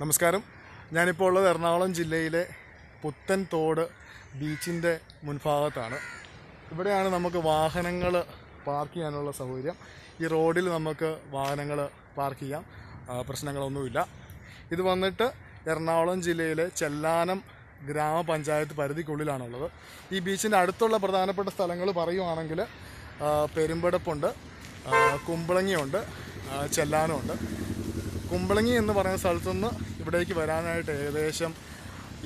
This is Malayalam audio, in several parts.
നമസ്കാരം. ഞാനിപ്പോൾ ഉള്ളത് എറണാകുളം ജില്ലയിലെ പുത്തൻ തോട് ബീച്ചിന്റെ മുൻഭാഗത്താണ്. ഇവിടെയാണ് നമുക്ക് വാഹനങ്ങൾ പാർക്ക് ചെയ്യാനുള്ള സൗകര്യം. ഈ റോഡിൽ നമുക്ക് വാഹനങ്ങൾ പാർക്ക് ചെയ്യാം. പ്രശ്നങ്ങളൊന്നുമില്ല. ഇത് വന്നിട്ട് എറണാകുളം ജില്ലയിലെ ചെല്ലാനം ഗ്രാമപഞ്ചായത്ത് പരിധിക്കുള്ളിലാണുള്ളത്. ഈ ബീച്ചിന്റെ അടുത്തുള്ള പ്രധാനപ്പെട്ട സ്ഥലങ്ങൾ പറയുവാണെങ്കിൽ പെരുമ്പടപ്പുണ്ട് കുമ്പളങ്ങിയുണ്ട് ചെല്ലാനമുണ്ട്. കുമ്പളങ്ങി എന്ന് പറയുന്ന സ്ഥലത്തുനിന്ന് ഇവിടേക്ക് വരാനായിട്ട് ഏകദേശം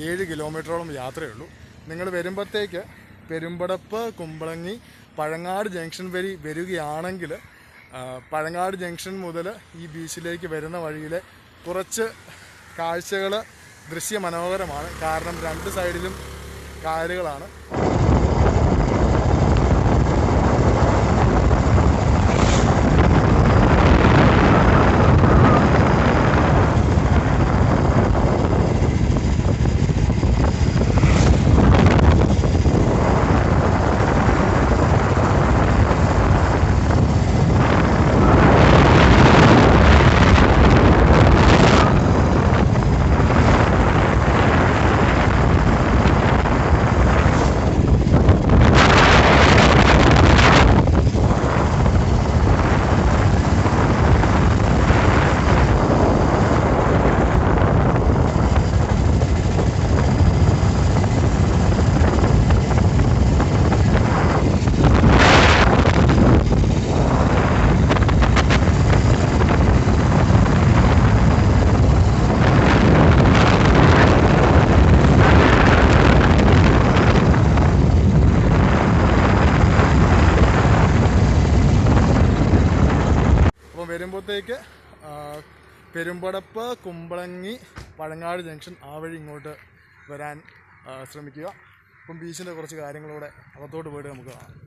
ഏഴ് കിലോമീറ്ററോളം യാത്രയുള്ളൂ. നിങ്ങൾ വരുമ്പോഴത്തേക്ക് പെരുമ്പടപ്പ് കുമ്പളങ്ങി പഴങ്ങാട് ജംഗ്ഷൻ വഴി വരികയാണെങ്കിൽ പഴങ്ങാട് ജംഗ്ഷൻ മുതൽ ഈ ബീച്ചിലേക്ക് വരുന്ന വഴിയിലെ കുറച്ച് കാഴ്ചകൾ ദൃശ്യമനോഹരമാണ്. കാരണം രണ്ട് സൈഡിലും കായലുകളാണ് അപ്പോൾ വരുമ്പോഴത്തേക്ക് പെരുമ്പടപ്പ് കുമ്പളങ്ങി പഴങ്ങാട് ജംഗ്ഷൻ ആ വഴി ഇങ്ങോട്ട് വരാൻ ശ്രമിക്കുക. അപ്പം ബീച്ചിന്റെ കുറച്ച് കാര്യങ്ങളൂടെ അകത്തോട്ട് പോയിട്ട് നമുക്ക് കാണാം.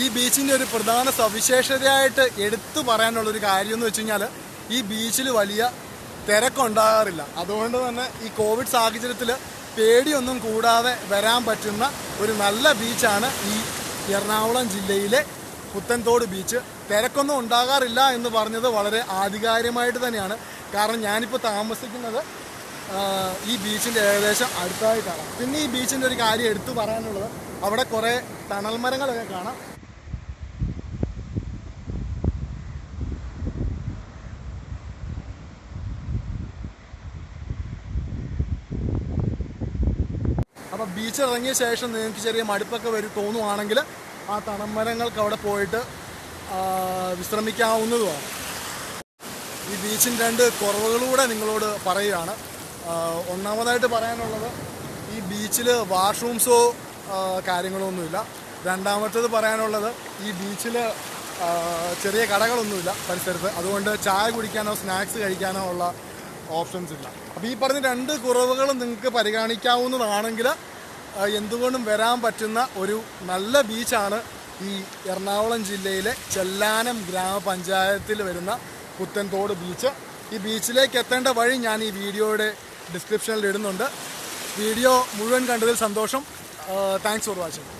ഈ ബീച്ചിന്റെ ഒരു പ്രധാന സവിശേഷതയായിട്ട് എടുത്തു പറയാനുള്ള ഒരു കാര്യം എന്ന് വെച്ച് കഴിഞ്ഞാൽ ഈ ബീച്ചിൽ വലിയ തിരക്കുണ്ടാകാറില്ല. അതുകൊണ്ട് തന്നെ ഈ കോവിഡ് സാഹചര്യത്തിൽ പേടിയൊന്നും കൂടാതെ വരാൻ പറ്റുന്ന ഒരു നല്ല ബീച്ചാണ് ഈ എറണാകുളം ജില്ലയിലെ പുത്തൻതോട് ബീച്ച്. തിരക്കൊന്നും ഉണ്ടാകാറില്ല എന്ന് പറഞ്ഞത് വളരെ ആധികാരികമായിട്ട് തന്നെയാണ്. കാരണം ഞാനിപ്പോൾ താമസിക്കുന്നത് ഈ ബീച്ചിന്റെ ഏകദേശം അടുത്തായിട്ടാണ്. പിന്നെ ഈ ബീച്ചിന്റെ ഒരു കാര്യം എടുത്തു പറയാനുള്ളത് അവിടെ കുറേ തണൽ മരങ്ങളൊക്കെ കാണാം. ബീച്ച് ഇറങ്ങിയ ശേഷം നിങ്ങൾക്ക് ചെറിയ മടുപ്പൊക്കെ വരും തോന്നുവാണെങ്കിൽ ആ തണമരങ്ങൾക്ക് അവിടെ പോയിട്ട് വിശ്രമിക്കാവുന്നതുമാണ്. ഈ ബീച്ചിന്റെ രണ്ട് കുറവുകളൂടെ നിങ്ങളോട് പറയുകയാണ്. ഒന്നാമതായിട്ട് പറയാനുള്ളത് ഈ ബീച്ചിൽ വാഷ്റൂംസോ കാര്യങ്ങളൊന്നുമില്ല. കാര്യങ്ങളോ രണ്ടാമത്തേത് പറയാനുള്ളത് ഈ ബീച്ചിൽ ചെറിയ കടകളൊന്നുമില്ല പരിസരത്ത്. അതുകൊണ്ട് ചായ കുടിക്കാനോ സ്നാക്സ് കഴിക്കാനോ ഉള്ള ഓപ്ഷൻസ് ഇല്ല. അപ്പോൾ ഈ പറഞ്ഞ രണ്ട് കുറവുകളും നിങ്ങൾക്ക് പരിഗണിക്കാവുന്നതാണെങ്കിൽ എന്തുകൊണ്ടും വരാൻ പറ്റുന്ന ഒരു നല്ല ബീച്ചാണ് ഈ എറണാകുളം ജില്ലയിലെ ചെല്ലാനം ഗ്രാമപഞ്ചായത്തിൽ വരുന്ന പുത്തൻതോട് ബീച്ച്. ഈ ബീച്ചിലേക്ക് എത്തേണ്ട വഴി ഞാൻ ഈ വീഡിയോയുടെ ഡിസ്ക്രിപ്ഷനിൽ ഇടുന്നുണ്ട്. വീഡിയോ മുഴുവൻ കണ്ടതിൽ സന്തോഷം. Thanks for watching